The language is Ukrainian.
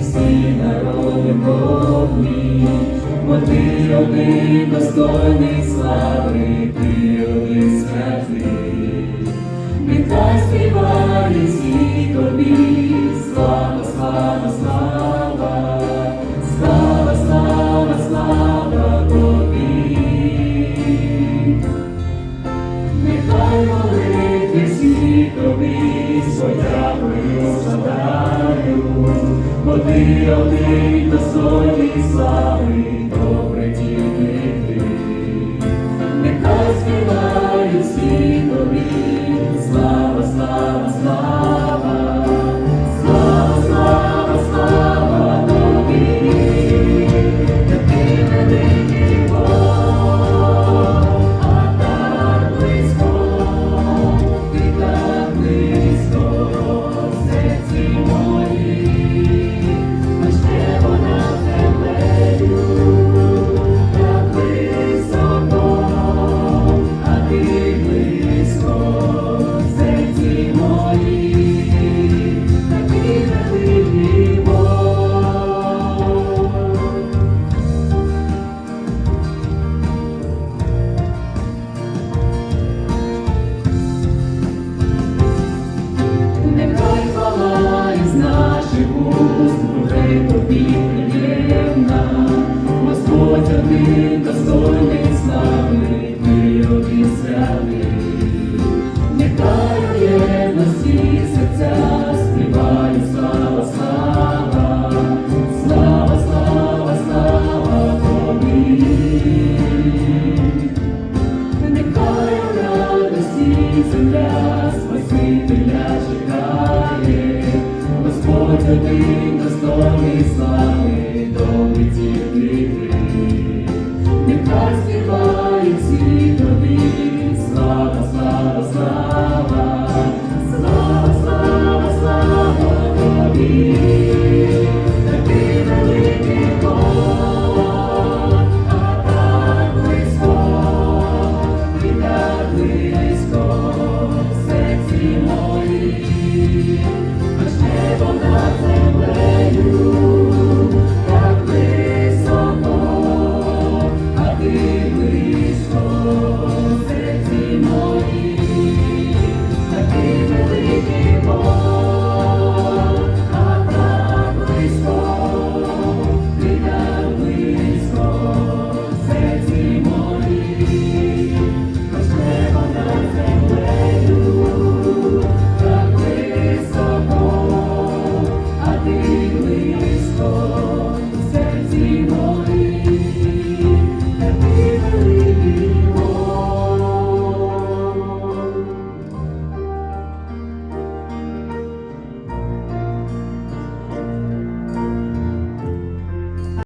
всі народи Богні, бо ти один достойний слави, ти один. Нехай співає всі тобі, слава, слава, слава, слава, слава, слава тобі. Нехай молитви всі тобі, подякую, згадаю, бо ти один достойний слави, земля, Спасителя чекає, Господь один достойний слави, добрі тільки ти. нехай співають всі слава, слава, слава, слава, слава, слава тобі. Oh.